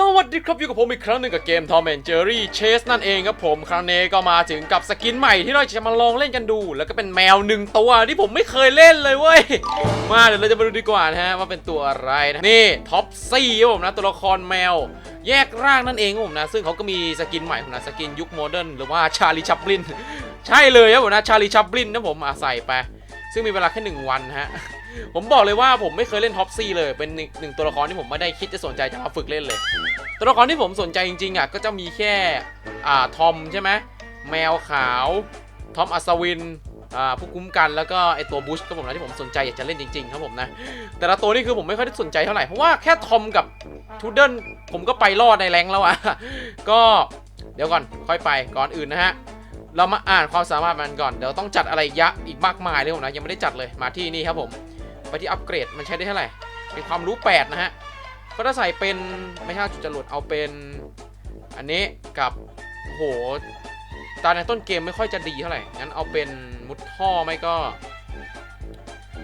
สวัสดีครับอยู่กับผมอีกครั้งหนึ่งกับเกม Tom and Jerry Chase นั่นเองครับผม ครั้งนี้ก็มาถึงกับสกินใหม่ที่เราจะมาลองเล่นกันดู แล้วก็เป็นแมวหนึ่งตัวที่ผมไม่เคยเล่นเลยเว้ย มาเดี๋ยวเราจะมาดูดีกว่านะฮะ ว่าเป็นตัวอะไรนะ นี่ท็อปซี่ครับผมนะ ตัวละครแมว แยกร่างนั่นเองครับผมนะ ซึ่งเขาก็มีสกินใหม่ผมนะสกินยุคโมเดิร์นหรือว่าชาลีชัปลินใช่เลยครับผมนะชาลีชัปลินนะผมอาใส่ไปซึ่งมีเวลาแค่หนึ่งวันฮะ ผมบอกเลยว่าผมไม่เคยเล่นท็อปซี่เลย เป็นหนึ่งตัวละครที่ผมไม่ได้คิดจะสนใจจะมาฝึกเล่นเลย ตัวละครที่ผมสนใจจริงๆอะก็จะมีแค่อ่าทอมใช่ไหมแมวขาวทอมอัศวินอ่าผู้คุ้มกันแล้วก็ไอตัวบุชก็ผมนะที่ผมสนใจอยากจะเล่นจริงๆครับผมนะ แต่ละตัวนี่คือผมไม่ค่อยได้สนใจเท่าไหร่ เพราะว่าแค่ทอมกับทูเดิลผมก็ไปรอดในแรงแล้วอะก็เดี๋ยวก่อนค่อยไปก่อนอื่นนะฮะ เรามาอ่านความสามารถมันก่อน เดี๋ยวต้องจัดอะไรยะอีกมากมายเลยผมนะยังไม่ได้จัดเลยมาที่นี่ครับผม ไปที่อัปเกรดมันใช้ได้เท่าไหร่ เป็นความรู้ 8 นะฮะก็ถ้าใส่เป็นไม่ใช่จุดจรวดเอาเป็น อันนี้กับโหตาในต้นเกมไม่ค่อยจะดีเท่าไหร่ งั้นเอาเป็นมุดท่อไม่ก็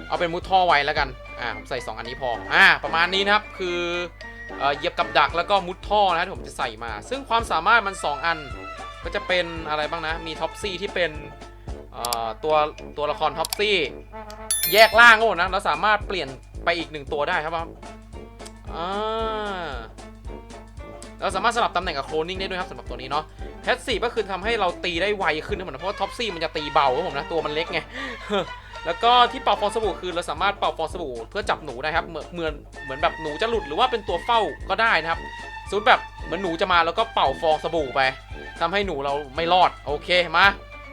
เอาเป็นมุดท่อไว้แล้วกัน อ่าผมใส่ 2 อันนี้พอ อ่า ประมาณนี้นะครับ คือเออเหยียบกับดักแล้วก็มุดท่อนะที่ผมจะใส่มา ซึ่งความสามารถมัน 2 อัน ก็จะเป็นอะไรบ้างนะ มีท็อปซี่ที่เป็นเอ่อตัวตัวละครท็อปซี่ แยกล่างก็หมดนะ เราสามารถเปลี่ยนไปอีกหนึ่งตัวได้ครับอ่าเราสามารถสลับตำแหน่งกับโคลนิ่งได้ด้วยครับสำหรับตัวนี้เนาะแพสซีฟก็คือทำให้เราตีได้ไวขึ้นนะผมนะเพราะว่าท็อปซี่มันจะตีเบาครับผมนะตัวมันเล็กไงแล้วก็ที่เป่าฟองสบู่คือเราสามารถเป่าฟองสบู่เพื่อจับหนูได้ครับเหมือนเหมือนเหมือนแบบหนูจะหลุดหรือว่าเป็นตัวเฝ้าก็ได้นะครับสมมติแบบเหมือนหนูจะมาแล้วก็เป่าฟองสบู่ไปทำให้หนูเราไม่รอดโอเคมา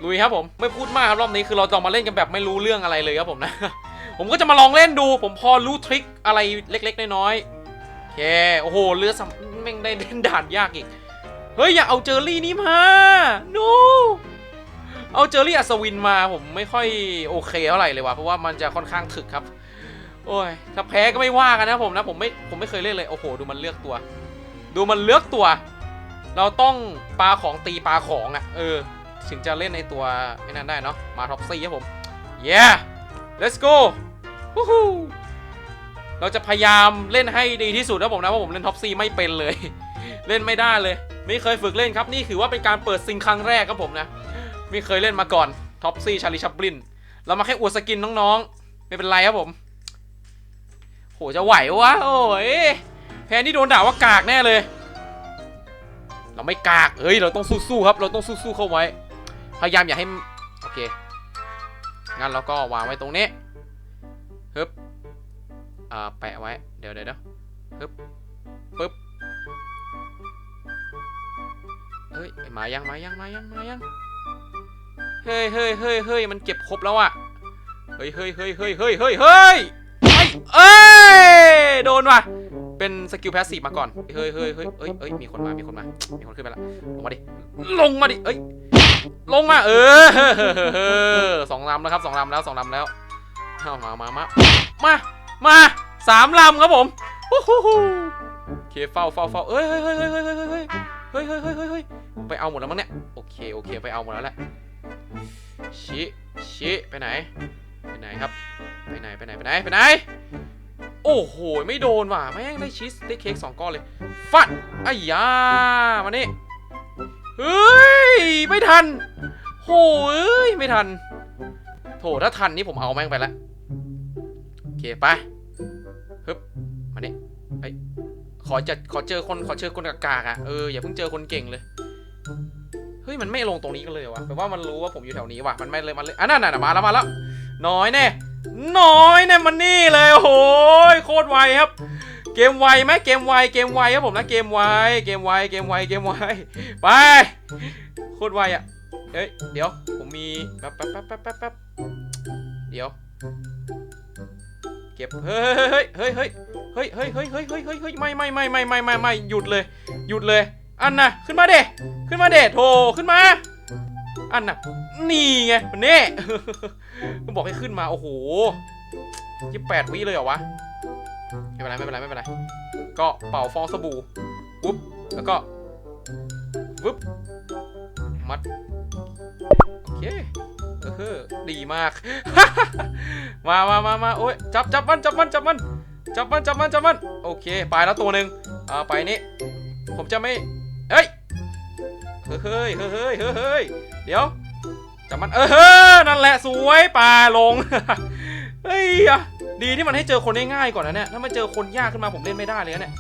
ลุยครับผมไม่พูดมากครับรอบนี้คือเราจะมาเล่นกันแบบไม่รู้เรื่องอะไรเลยครับผมนะ ผมก็จะมาลองเล่นดู ผมพอรู้ทริคอะไรเล็กๆน้อยๆโอเคโอ้โหเรือสำแม่งได้เล่นด่านยากอีกเฮ้ยอย่าเอาเจอรี่นี้มาโนเอาเจอรี่อัศวินมาผมไม่ค่อยโอเคเท่าไหร่เลยว่ะเพราะว่ามันจะค่อนข้างถึกครับ โอ้ยถ้าแพ้ก็ไม่ว่ากันนะผมนะผมไม่ผมไม่เคยเล่นเลยโอ้โหดูมันเลือกตัว ดูมันเลือกตัว เราต้องปลาของตีปลาของอะ่ะ เออ ถึงจะเล่นในตัวไอ้นั่นได้เนาะมาท็อปซี่ครับผม yeah let's go เราจะพยายามเล่นให้ดีที่สุดนะผมนะเพราะผมเล่นท็อปซี่ไม่เป็นเลย เล่นไม่ได้เลย ไม่เคยฝึกเล่นครับนี่คือว่าเป็นการเปิดซิงครั้งแรกครับผมนะไม่เคยเล่นมาก่อนท็อปซี่ชาลีชัปลินเรามาแค่อวดสกินน้องๆ ไม่เป็นไรครับผม โหจะไหววะโอ้ยแพนที่โดนด่าว่ากากแน่เลย เราไม่กากเฮ้ย เราต้องสู้ๆครับ เราต้องสู้ๆเข้าไว้ พยายามอย่าให้ โอเค งั้นเราก็วางไว้ตรงนี้ฮึบอ่าแปะไว้ เดี๋ยวเดี๋ยวฮึบปึ๊บเฮ้ยมายังมายังมายังมายังเฮ้ยเฮ้ยเฮ้ยเฮ้ยมันเก็บครบแล้วอะเฮ้ยเฮ้ยเฮ้ยเฮ้ยเฮ้ยเฮ้ยเฮ้ยเอ้ยโดนว่ะ เป็นสกิลแพสซีฟมาก่อน เฮ้ยเฮ้ยเฮ้ยเฮ้ยเฮ้ยมีคนมา มีคนมา มีคนขึ้นไปละลงมาดิ ลงมาดิ เอ้ย ลงมาเออสองลำแล้วครับสองลำแล้วสองลำแล้วเอามามามามามาสามลำครับผมโอ้โหโอเคเฝ้าเฝ้าเฝ้าเอ้ยเฮ้ยเฮ้ยเฮ้ยเฮ้ยเฮ้ยเฮ้ยเฮ้ยเฮ้ยเฮ้ยเฮ้ยเฮ้ยไปเอาหมดแล้วมั้งเนี่ยโอเคโอเคไปเอาหมดแล้วแหละชิชิไปไหนไปไหนครับไปไหนไปไหนไปไหนไปไหนโอ้โหไม่โดนว่ะแม่งได้ชีสได้เค้กสองก้อนเลยฟัดไอ้ยามานี่ เฮ้ย ไม่ทันโหเอ้ย ไม่ทัน โถ ถ้าทันนี่ผมเอาแม่งไปแล้วโอเค ไปฮึบ มานี่ไอ้ขอจะขอเจอคน ขอเจอคนกากๆอะ เออ อย่าเพิ่งเจอคนเก่งเลย เฮ้ย มันไม่ลงตรงนี้กันเลยวะแปลว่ามันรู้ว่าผมอยู่แถวนี้ว่ะ มันไม่เลย มันเลย อะนั่นน่ะมาแล้ว มาแล้ว น้อยแน่ น้อยแน่ มันนี่เลย โอ้โหโคตรไวครับ เกมไวไหมเกมไวเกมไวครับผมนะเกมไวเกมไวเกมไวเกมไวไปโคตรไวอะเฮ้ยเดี๋ยวผมมีแป๊บแป๊บแป๊บแป๊บแป๊บแป๊บเดี๋ยวเก็บเฮ้ยเฮ้ยเฮ้ยเฮ้ยเฮ้ยเฮ้ยเฮ้ยเฮ้ยเฮ้ยเฮ้ยไม่ไม่ไม่ไม่ไม่ไม่ไม่หยุดเลยหยุดเลยอันน่ะขึ้นมาเดขึ้นมาเดโถขึ้นมาอันน่ะนี่ไงมันเน่ก็บอกให้ขึ้นมาโอ้โหยี่แปดวิเลยเหรอวะ ไม่เป็นไรไม่เป็นไรไม่เป็นไร ก็เป่าฟองสบู่ปุ๊บแล้วก็วึบมัดโอเคเออดีมาก มามามามาโอ้ยจับจับมันจับมันจับมันจับมันจับมันจับมันโอเค ไปแล้วตัวหนึ่งอ่าไปนี่ผมจะไม่เฮ้ยเฮ้ยเฮ้ยเฮ้ยเฮ้ยเดี๋ยวจับมันเออนั่นแหละสวยปลาลงเฮ้ย ดีที่มันให้เจอคนง่ายๆก่อนนะเนี่ยถ้ามันเจอคนยากขึ้นมาผมเล่นไม่ได้เลยนะเนี่ย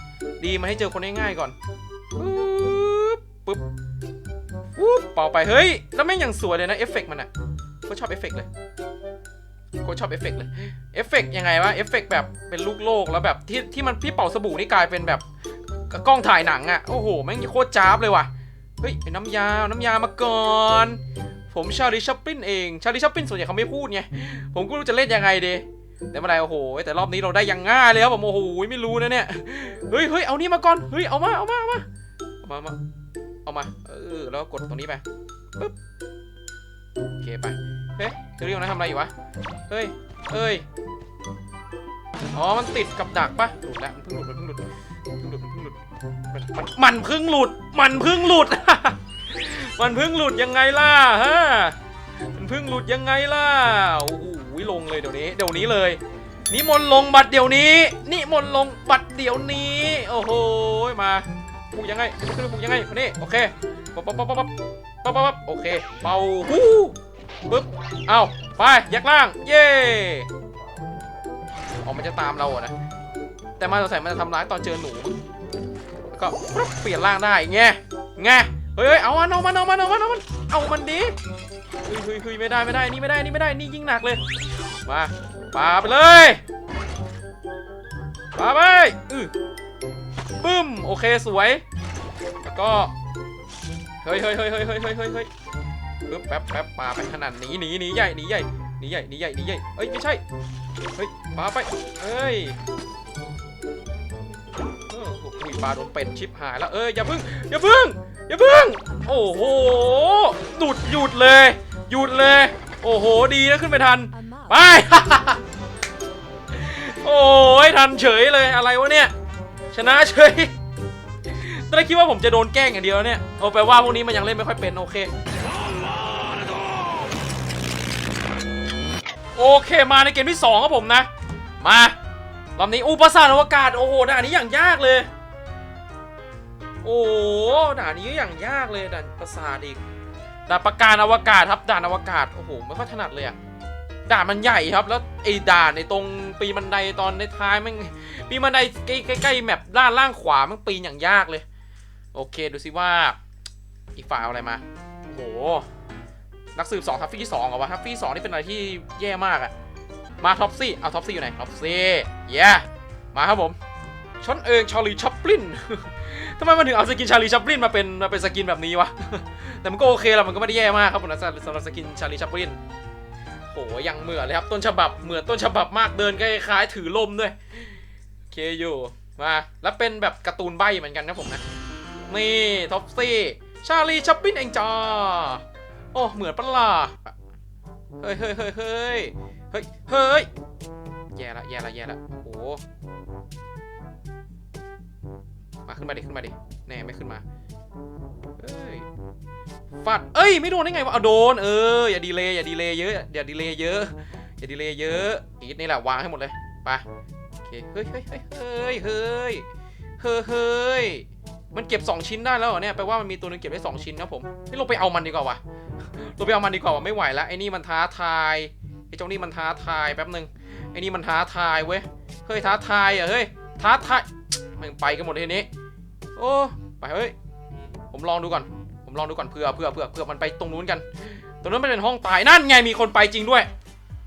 ดีมันให้เจอคนง่ายๆก่อนปึ๊บปึ๊บปุ๊บเป่าไปเฮ้ยแล้วแม่งยังสวยเลยนะเอฟเฟกต์มันอะก็ชอบเอฟเฟกต์เลยโคตรชอบเอฟเฟกต์เลยเอฟเฟกต์ยังไงวะเอฟเฟกต์แบบเป็นลูกโลกแล้วแบบที่ที่มันพี่เป่าสบู่นี่กลายเป็นแบบกล้องถ่ายหนังอะโอ้โหแม่งโคตรจ้าบเลยว่ะเฮ้ยน้ำยา น้ำยามาก่อนผมชาลีชัปปินเอง ชาลีชัปปินส่วนใหญ่เขาไม่พูดไง ผมก็รู้จะเล่นยังไงดี แต่เมื่อไหรโอ้โหแต่รอบนี้เราได้อยังง่ายเลยครับผมโอ้โหไม่รู้นะเนี่ยเฮ้ยเฮ้ยเอานี่มาก่อนเฮ้ยเอามาเอามาเอามาเอามาเอามาเออแล้วกดตรงนี้ไปปึ๊บโอเคไปเฮ้ยเธอเรียกนะทำอะไรอยู่วะเฮ้ยเฮ้ยอ๋อมันติดกับดักปะหลุดแล้วมันเพิ่งหลุดมันเพิ่งหลุดเพิ่งหลุดมันเพิ่งหลุดมันมันมันเพิ่งหลุดมันเพิ่งหลุดมันเพิ่งหลุดยังไงล่ะฮะมันเพิ่งหลุดยังไงล่ะโอ้โห ลงเลยเดี๋ยวนี้ เดี๋ยวนี้เลยนิมนต์ลงบัตรเดี๋ยวนี้นิมนต์ลงบัตรเดี๋ยวนี้ โอ้โหมาผูกยังไงขึ้นผูกยังไงมานี่โอเคปั๊บปั๊บปั๊บปั๊บปั๊บปั๊บปั๊บโอเค เป่าฮู้ปึ๊บเอาไปยักล่าง เย่ออกมันจะตามเราอะนะ แต่มาสงสัยมันจะทำร้ายตอนเจอหนูแล้วก็เปลี่ยนร่างได้ไงไงเฮ้ยเฮ้ยเอามันเอามันเอามันเอามันเอามันเอามันดิ เฮ้ยเฮ้ยเฮ้ยไม่ได้ไม่ได้นี่ไม่ได้นี่ไม่ได้นี่ยิ่งหนักเลยมาปาไปเลยปาไปอือบึ้มโอเคสวยแล้วก็เฮ้ยเฮ้ยเฮ้ยเฮ้ยเฮ้ยเฮ้ยเฮ้ยเฮ้ยปึ๊บแป๊บแป๊บปาไปขนาดหนีหนีหนีใหญ่หนีใหญ่หนีใหญ่หนีใหญ่หนีใหญ่เอ้ยไม่ใช่เฮ้ยปาไปเอ้ยออโอ้โหปลาโดนเป็ดชิปหายแล้วเอ้ยอย่าพึ่งอย่าพึ่งอย่าพึ่งโอ้โหหยุดหยุดเลย หยุดเลย โอ้โห ดีนะขึ้นไปทัน A mob. ไป โอ้ยทันเฉยเลย อะไรวะเนี่ย ชนะเฉยตอนแรกคิดว่าผมจะโดนแกล้งอย่างเดียวแล้วเนี่ย โอ้แปลว่าพวกนี้มันยังเล่นไม่ค่อยเป็น โอเค โอเคมาในเกมที่2ครับผมนะ มารอบนี้อุปสรรคอวกาศ โอ้โห ด่านนี้อย่างยากเลย โอ้โหด่านนี้อย่างยากเลย ด่านประสาทอีก ด่านประการอวกาศครับด่านอวกาศโอ้โหไม่ค่อยถนัดเลยอะด่านมันใหญ่ครับแล้วไอ้ด่านในตรงปีบันไดตอนในท้ายมันปีบันไดใกล้ใกล้ๆแมปด้านล่างขวามันปีนอย่างยากเลย โอเคดูสิว่าอีกฝ่ายเอาอะไรมาโอ้โหนักสืบสองทัฟฟี่สองเหรอวะทัฟฟี่สองนี่เป็นอะไรที่แย่มากอะมาท็อปซี่เอาท็อปซี่อยู่ไหนท็อปซี่เย้มาครับผม ฉันเองชาลีชัปลินทำไมมันถึงเอาสกินชาลีชัปลินมาเป็นมาเป็นสกินแบบนี้วะ แต่มันก็โอเคแหละมันก็ไม่ได้แย่มากครับผมนะสำหรับสกินชาลีชัปลินโหยังเหมือนเลยครับ ต้นฉบับเหมือนต้นฉบับมากเดินคล้ายๆถือลมด้วยโอเคอยู่มาแล้วเป็นแบบการ์ตูนใบเหมือนกันนะผมนะนี่ท็อปซี่ชาลีชัปลินเองจ้าโอ้เหมือนปะล่ะเฮ้ยเฮ้ยเฮ้ยเฮ้ยเฮ้ยเฮ้ยแย่ละแย่ละแย่ละโอ้ มาขึ้นมาดิขึ้นมาดิแน่ไม่ขึ้นมาเฮ้ยฟาดเอ้ยไม่โดนได้ไงวะเอาโดนเอออย่าดีเลยอย่าดีเลยเยอะอย่าดีเลยเยอะอย่าดีเลยเยอะอีทนี่แหละวางให้หมดเลยไปโอเคเฮ้ยเฮ้ยเฮ้ยเฮ้ยเฮ้ยเฮ้ยมันเก็บ 2 ชิ้นได้แล้วเหรอเนี่ยแปลว่ามันมีตัวหนึงเก็บได้ 2 ชิ้นนะผมนี่ลงไปเอามันดีกว่าวะเราไปเอามันดีกว่าว่าไม่ไหวแล้วไอ้นี่มันท้าทายไอ้เจ้านี่มันท้าทายแป๊บหนึ่งไอ้นี่มันท้าทายเว้ยเฮ้ยท้าทายอะเฮ้ยท้าทาย มันไปกันหมดเลยทีนี้ โอ้ไปเฮ้ยผมลองดูก่อน ผมลองดูก่อนเผื่อเผื่อเผื่อเผื่อมันไปตรงนู้นกัน ตรงนู้นมันเป็นห้องตายนั่นไงมีคนไปจริงด้วย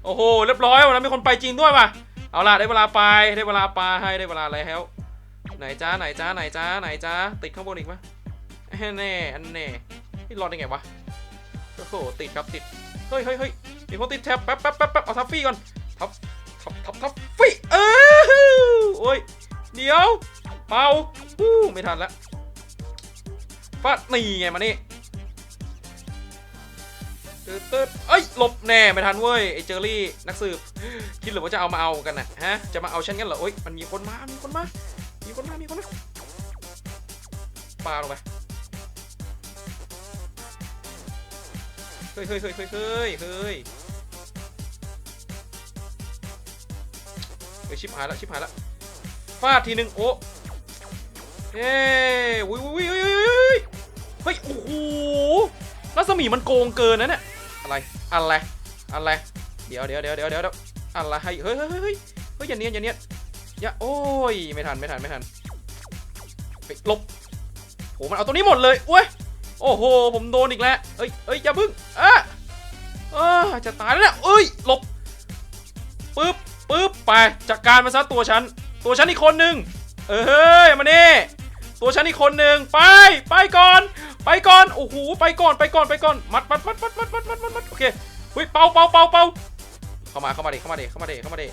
โอ้โหเรียบร้อยวันนั้นมีคนไปจริงด้วยว่ะเอาล่ะได้เวลาไปได้เวลาไปให้ได้เวลาอะไรแล้วไหนจ้าไหนจ้าไหนจ้าไหนจ้าติดข้างบนอีกปะแน่อันแน่นี่รอดได้ไงวะโอ้โหติดครับติดเฮ้ยเฮ้ยเฮ้ยมีคนติดแท็บแป๊บแป๊บแป๊บแป๊บเอาทัฟฟี่ก่อนทับทับทับทับฟี่เออโอ้ยเดี๋ยว เป่าฮู้ไม่ทันละฟาดนี่ไงมานี่เติร์ดเติร์ดเอ้ยหลบแน่ไม่ทันเว้ยไอเจอรี่นักสืบคิดหรือว่าจะเอามาเอากันนะฮะจะมาเอาฉันกันเหรอโอ้ยมันมีคนมา มีคนมา มีคนมา มีคนมาปาลงไปเฮ้ยเฮ้ยเฮ้ยเฮ้ยเฮ้ยเฮ้ยเฮ้ยชิบหายแล้วชิบหายแล้วฟาดทีหนึ่งโอ้ เย้อุ้ยอุ้เฮ้ยโอ้โหรัศมีมันโกงเกินนะเนี่ยอะไรอะไรอะไรเดี๋ยวเดี๋ยวเดี๋ยวเดี๋ยวเดี๋ยวอะไรเฮ้ยเฮ้ยเฮ้ยเฮ้ยเฮ้ยอย่าเนียนอย่าเนียนอย่าโอ้ยไม่ทันไม่ทันไม่ทันไปลบโหมันเอาตัวนี้หมดเลยเว้ยโอ้โหผมโดนอีกแล้วเอ้ยเอ้ยอย่าพึ่งอะเออจะตายแล้วเนี่ยเอ้ยหลบปึ๊บปึ๊บไปจัดการมาซะตัวฉันตัวฉันอีกคนนึงเอ้ยมานี่ ตัวฉันอีกคนหนึ่งไป ไปก่อน ไปก่อน โอ้โห ไปก่อน ไปก่อน ไปก่อน มัดมัดมัดมัดมัดมัดมัดมัดมัดโอเคเฮ้ย เป่าเป่าเป่าเป่าเข้ามา เข้ามาดิเข้ามาดิเข้ามาดิเข้ามาดิ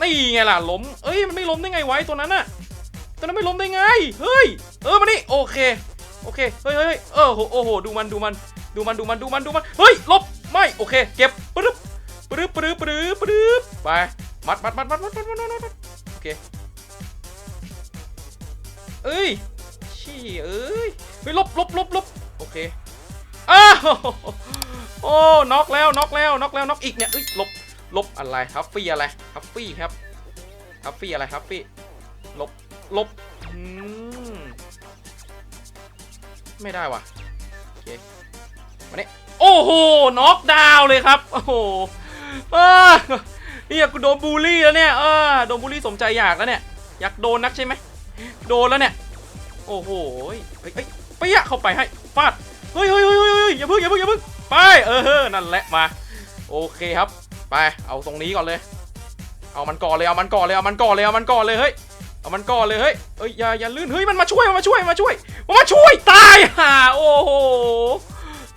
นี่ไงล่ะ ล้ม เอ้ย มันไม่ล้มได้ไงไว้ตัวนั้นน่ะ ตัวนั้นไม่ล้มได้ไง เฮ้ย เออ มานี่โอเค โอเค เฮ้ยเฮ้ยเออโหโอ้โห ดูมัน ดูมัน ดูมัน ดูมัน ดูมัน ดูมัน เฮ้ย ลบ ไม่ โอเค เก็บปึ๊บปึ๊บปึ๊บปึ๊บปึ๊บไป มัดมัดมัดมัดมัดมัดมัดมัดมัดโอเคเอ้ย ชี้เอ้ยเฮ้ยลบลบลบลบโอเคอ้าวโอ้น็อกแล้วน็อกแล้วน็อกแล้วน็อกอีกเนี่ยเอ้ยลบลบอะไรฮัฟฟี่อะไรฮัฟฟี่ครับฮัฟฟี่อะไรฮัฟฟี่ลบลบอืมไม่ได้ว่ะโอเคมาเนี่ยโอ้โหน็อกดาวเลยครับโอ้โหเนี่ยกูโดนบูลลี่แล้วเนี่ยเออโดนบูลลี่สมใจอยากแล้วเนี่ยอยากโดนนักใช่ไหมโดนแล้วเนี่ย โอ้โหเฮ้ยเฮ้ยปี้ยเข้าไปให้ฟาดเฮ้ยเฮ้ยเฮ้ยเฮ้ยอย่าพิ่งอย่าพิ่งอย่าพิ่งไปเออนั่นแหละมา โอเคครับ ไปเอาตรงนี้ก่อนเลย เอามันก่อนเลยเอามันก่อนเลยเอามันก่อนเลยเอามันก่อนเลยเฮ้ยเอามันก่อนเลยเฮ้ยเอ้ยอย่าอย่าลื่นเฮ้ยมันมาช่วยมันมาช่วยมาช่วยมันมาช่วยตายห่าโอ้โห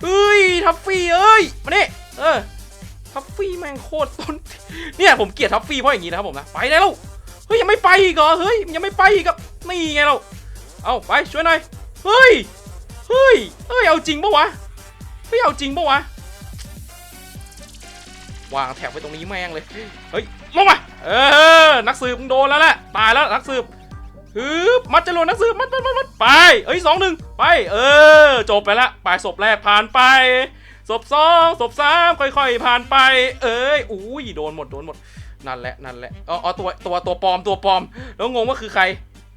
เฮ้ยทัฟฟี่เอ้ยมานี่เออทัฟฟี่แม่งโคตรต้นเนี่ยผมเกลียดทัฟฟี่เพราะอย่างนี้นะครับผมนะไปได้แล้วเฮ้ยยังไม่ไปอีกเหรอเฮ้ยยังไม่ไปอีกครับนี่ไงเรา เอาไปช่วยหน่อย เฮ้ย เฮ้ย เฮ้ย เอาจริงปะวะ เฮ้ย เอาจริงปะวะ วางแถบไว้ตรงนี้แม่งเลย เฮ้ยลงมา เออ นักสืบมึงโดนแล้วแหละ ตายแล้วนักสืบฮึบมัดจะโดนนักสืบมัดมัดมัดมัดไป เอ้ยสองหนึ่งไป เออ จบไปละไปศพแรกผ่านไป ศพสองศพสามค่อยๆ ผ่านไป เอ้ย อุ้ย โดนหมด โดนหมด นั่นแหละ นั่นแหละ อ๋ออ๋อตัว ตัว ตัวปลอม ตัวปลอม แล้วงงว่าคือใคร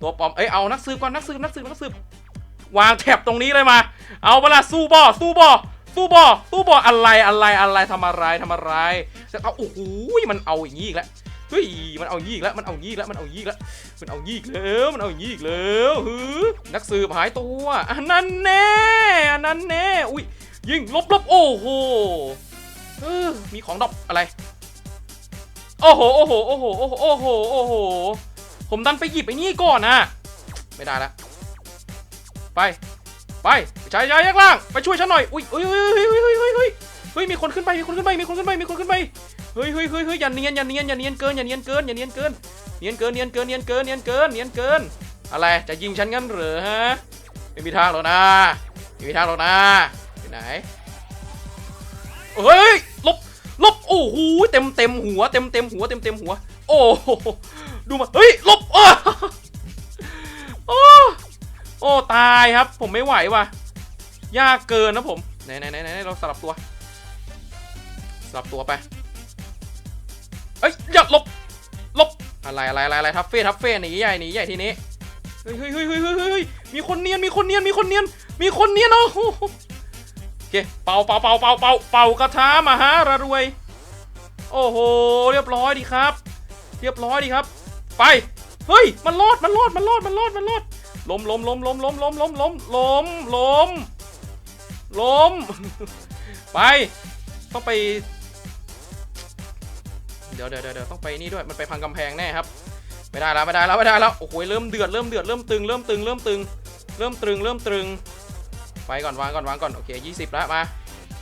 ตัวปลอมเอ้ยเอานักสืบก่อนนักสืบนักสืบนักสืบวางแถบตรงนี้เลยมา เอาเวลาสู้บอสู้บอสู้บอสู้บออะไรอะไรอะไรทำอะไรทำอะไรจะเอาโอ้โหมันเอาอย่างนี้อีกแล้วเฮ้ยมันเอาอย่างนี้อีกแล้วมันเอาอย่างนี้อีกแล้วมันเอาอย่างนี้อีกแล้วมันเอาอย่างนี้อีกแล้วมันเอาอย่างนี้อีกแล้วฮึนักสืบหายตัวอันนั้นแน่อันนั้นแน่อุ้ยยิงลบลบโอ้โหเออมีของดรอปอะไรโอ้โหโอ้โหโอ้โหโอ้โหโอ้โหโอ้โห ผมดันไปหยิบไอ้นี่ก่อนนะไม่ได้ละไป ไปไปชายชายยักล่าง ไปช่วยฉันหน่อย อุ้ยอุ้ยอุ้ยอุ้ยอุ้ยอุ้ยอุ้ยเฮ้ยมีคนขึ้นไป มีคนขึ้นไป มีคนขึ้นไป มีคนขึ้นไป เฮ้ยเฮ้ยเฮ้ยเฮ้ยอย่าเนียนอย่าเนียนอย่าเนียนเกินอย่าเนียนเกินอย่าเนียนเกิน เนียนเกินเนียนเกินเนียนเกินเนียนเกินเนียนเกิน อะไร จะยิงฉันงั้นเหรอฮะ ไม่มีทางหรอกนะไม่มีทางหรอกนะไปไหน เฮ้ย ลบ ลบ โอ้โห เต็มเต็มหัว เต็มเต็มหัว เต็มเต็มหัว โอ้โห ดูมา เฮ้ยลบอ้อโอ้โอ้ตายครับ ผมไม่ไหวว่ะ ยากเกินนะผม ไหนไหนไหนไหนเราสลับตัว สลับตัวไป เอ้ยอย่าลบ ลบ อะไรอะไรอะไรอะไรทัฟเฟ่ทัฟเฟ่หนีใหญ่หนีใหญ่ทีนี้ เฮ้ยเฮ้ยเฮ้ยเฮ้ยเฮ้ยมีคนเนียน มีคนเนียน มีคนเนียน มีคนเนียนโอ้โหโอเค เป่าเป่าเป่าเป่าเป่าเป่ากระทะมหาระรวย โอ้โห เรียบร้อยดีครับ เรียบร้อยดีครับ ไป เฮ้ย มันรอด มันรอด มันรอด มันรอด มันรอดล้มล้มล้มล้มล้มล้มล้มล้มล้มล้มล้ม ไป ต้องไป เดี๋ยวเดี๋ยวเดี๋ยวต้องไปนี่ด้วย มันไปพังกำแพงแน่ครับไม่ได้แล้วไม่ได้แล้วไม่ได้แล้ว โอ้โห เริ่มเดือด เริ่มเดือด เริ่มตึง เริ่มตึง เริ่มตึง เริ่มตึง เริ่มตึง ไปก่อนวางก่อนวางก่อน โอเค20แล้วมา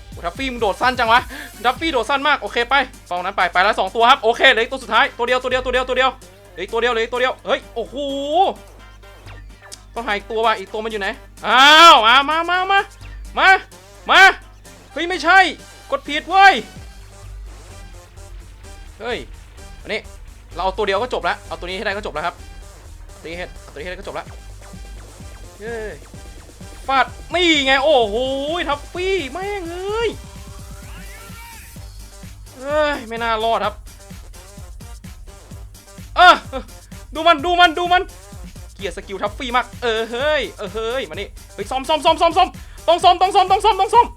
โอ้ทัฟฟี่มึงโดดสั้นจังวะทัฟฟี่โดดสั้นมาก โอเคไปฟองนั้นไป ไปแล้วสองตัวครับ โอเคเหลือตัวสุดท้าย ตัวเดียว ตัวเดียว ตัวเดียว ตัวเดียว เหลือตัวเดียวเลืออีกตัวเดียว เฮ้ย โอ้โห ต้องหาอีกตัวว่ะ อีกตัวมันอยู่ไหน อ้าวมามามามามา มา เฮ้ย ไม่ใช่ กดผิดเว้ย เฮ้ย อันนี้ เราเอาตัวเดียวก็จบแล้ว เอาตัวนี้ให้ได้ก็จบแล้วครับตัวนี้ให้ตัวนี้ให้ได้ก็จบแล้วเฮ้ยฟาดนี่ไง โอ้โห ทัฟฟี่ แม่งเอ้ยเอ้ย ไม่น่ารอดครับ เออดูมันดูมันดูมัน เกียดสกิลทัฟฟี่มาก เออเฮ้ยเออเฮ้ยมานี่เฮ้ยซ่อมซ่อมซ่อมซ่อมซ่อมต้องซ่อมต้องซ่อมต้องซ่อมต้องซ่อม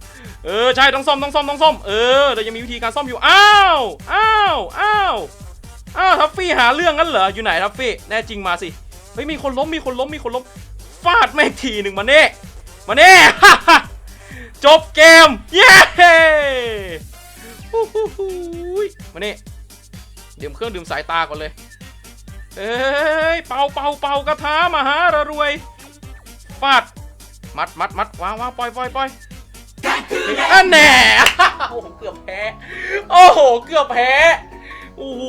เออใช่ต้องซ่อมต้องซ่อมต้องซ่อมเออเรายังมีวิธีการซ่อมอยู่อ้าวอ้าวอ้าวอ้าวทัฟฟี่หาเรื่องงั้นเหรออยู่ไหนทัฟฟี่แน่จริงมาสิเฮ้ยมีคนล้มมีคนล้มมีคนล้มฟาดแม่งทีหนึ่งมาเน่มาเน่จบเกมเย้ฮู้ฮู้ฮู้ยมาเน่ดื่มเครื่องดื่มสายตาก่อนเลย เอ้ยเป่าเป่าเป่ากระทามหาระรวยฟาดมัดมัดมัดวางวางปล่อยปล่อยปล่อยอันแน่โอ้โหเกือบแพ้โอ้โหเกือบแพ้โอ้โห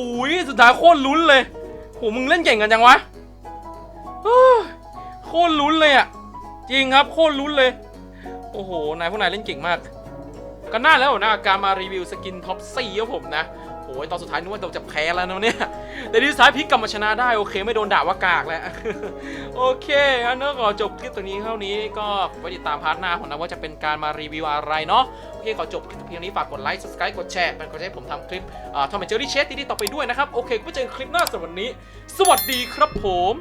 สุดท้ายโคตรลุ้นเลยโหมึงเล่นเก่งกันจังวะโคตรลุ้นเลยอะจริงครับโคตรลุ้นเลย โอ้โหนายพวกนายเล่นเก่งมาก ก็น่าแล้วนะการมารีวิวสกินท็อปซี่ครับผมนะโอ้ยตอนสุดท้ายนึกว่าเราจะแพ้แล้วนะเนี่ย แต่ที่สุดท้ายพลิกกลับมาชนะได้โอเค ไม่โดนด่าว่ากากแล้ว โอเคอันนี้ขอจบคลิปตัวนี้เท่านี้ก็ไว้ติดตามพาร์ทหน้าผมนะว่าจะเป็นการมารีวิวอะไรเนาะโอเคขอจบคลิปเพียงนี้ฝากกดไลค์ subscribe กดแชร์เป็นกำลังใจให้ผมทำคลิปทอมแอนเจอรี่เชสที่นี่ต่อไปด้วยนะครับโอเคก็เจอกันคลิปหน้าสำหรับวันนี้ สวัสดีครับผม